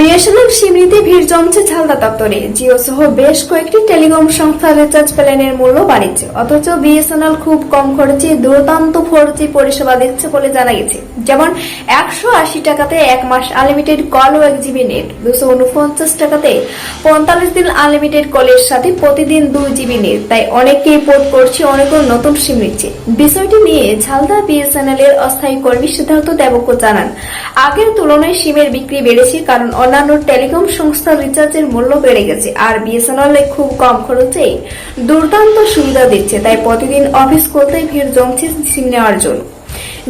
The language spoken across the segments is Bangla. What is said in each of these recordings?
বিএসএনএল সিমনিতে ভিড় জমছে ঝালদা দপ্তরে। জিও সহ বেশ কয়েকটি টেলিকম সংস্থার রিচার্জ প্ল্যানের মূল্য বাড়িয়েছে। অথচ বিএসএনএল খুব কম খরচে দুর্দান্ত ফোর পরিষেবা দিচ্ছে বলে জানা গেছে। যেমন, একশো আশি টাকাতে এক মাস আনলিমিটেড কল ও এক জিবি নেট, দুশো উনপঞ্চাশ টাকাতে পঁয়তাল্লিশ দিন আনলিমিটেড কলের সাথে প্রতিদিন দুই জিবি নেট। তাই অনেকেই পোর্ট করছে, অনেকেও নতুন সিম নিচ্ছে। বিষয়টি নিয়ে ঝালদা বিএসএনএল এর অস্থায়ী কর্মী সিদ্ধার্থ দেবক জানান, আগের তুলনায় সিমের বিক্রি বেড়েছে কারণ অন্যান্য টেলিকম সংস্থার রিচার্জের মূল্য বেড়ে গেছে, আর বিএসএনএল খুব কম খরচে দুর্দান্ত সুবিধা দিচ্ছে, তাই প্রতিদিন অফিস করতেই ভিড় জমছে সিম নেওয়ার জন্য।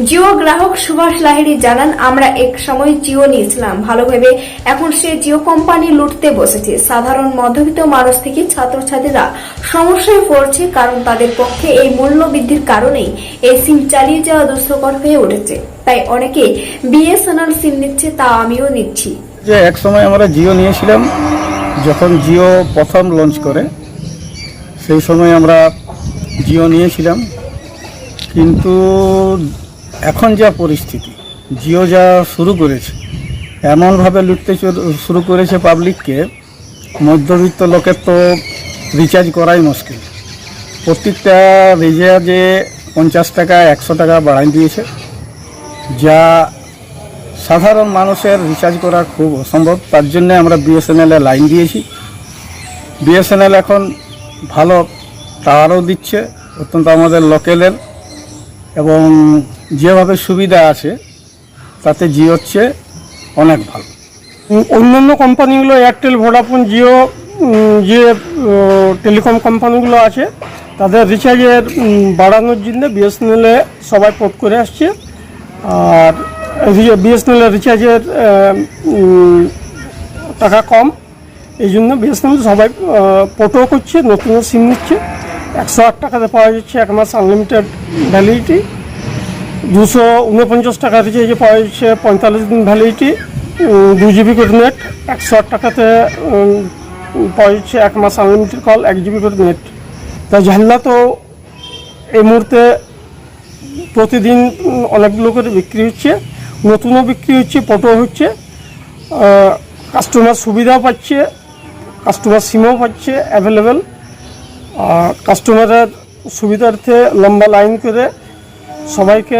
জিও গ্রাহক সুভাষ লাহিড়ী জানান, আমরা এক সময় জিও নিয়েছিলাম ভালোভাবে এখন সে জিও কোম্পানি লুটতে বসেছে। সাধারণ মধ্যবিত্ত মানুষ থেকে ছাত্রছাত্রীরা সমস্যায় পড়ছে কারণ তাদের পক্ষে এই মূল্য বৃদ্ধির কারণেই এই সিম চালিয়ে যাওয়া দুষ্কর হয়ে উঠেছে। তাই অনেকে বিএসএনএল সিম নিচ্ছে তা আমিও নিচ্ছি। যে এক সময় আমরা জিও নিয়েছিলাম, যখন জিও প্রথম লঞ্চ করে, সেই সময় আমরা জিও নিয়েছিলাম। কিন্তু এখন যা পরিস্থিতি, জিও যা শুরু করেছে, এমনভাবে লুটতে শুরু করেছে পাবলিককে মধ্যবিত্ত লোকের তো রিচার্জ করাই মুশকিল। প্রত্যেকটা রিচার্জে পঞ্চাশ টাকা, একশো টাকা বাড়াই দিয়েছে, যা সাধারণ মানুষের রিচার্জ করা খুব অসম্ভব। তার জন্য আমরা বিএসএনএল লাইন দিয়েছি। বিএসএনএল এখন ভালো টাওয়ারও দিচ্ছে, অত্যন্ত আমাদের লোকেলের এবং যেভাবে সুবিধা আছে, তাতে জিও হচ্ছে অনেক ভালো। অন্যান্য কোম্পানিগুলো এয়ারটেল ভোডাফোন জিও যে টেলিকম কোম্পানিগুলো আছে, তাদের রিচার্জের বাড়ানোর জন্য বিএসএনএলে সবাই পোর্ট করে আসছে। আর বিএসএনএল রিচার্জের টাকা কম, এই জন্য বিএসএনএল সবাই পোর্টও করছে, নতুন সিম নিচ্ছে। একশো আট টাকাতে পাওয়া যাচ্ছে এক মাস আনলিমিটেড ভ্যালিডিটি দুশো উনপঞ্চাশ টাকা রিচার্জে পাওয়া যাচ্ছে পঁয়তাল্লিশ দিন ভ্যালিডিটি দু জিবি করে নেট একশো আট টাকাতে পাওয়া যাচ্ছে এক মাস আনলিমিটেড কল এক জিবি করে নেট তা ঝাল্লা তো এই মুহূর্তে প্রতিদিন অনেকগুলো করে বিক্রি হচ্ছে। নতুনও বিক্রি হচ্ছে পটো হচ্ছে কাস্টমার সুবিধাও পাচ্ছে কাস্টমার সিমও পাচ্ছে অ্যাভেলেবেল কাস্টমারের সুবিধার্থে লম্বা লাইন করে সবাইকে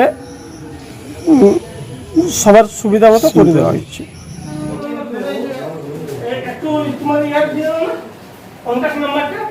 সবার সুবিধা মতো করে দেওয়া হচ্ছে। কন্ট্যাক্ট নাম্বারটা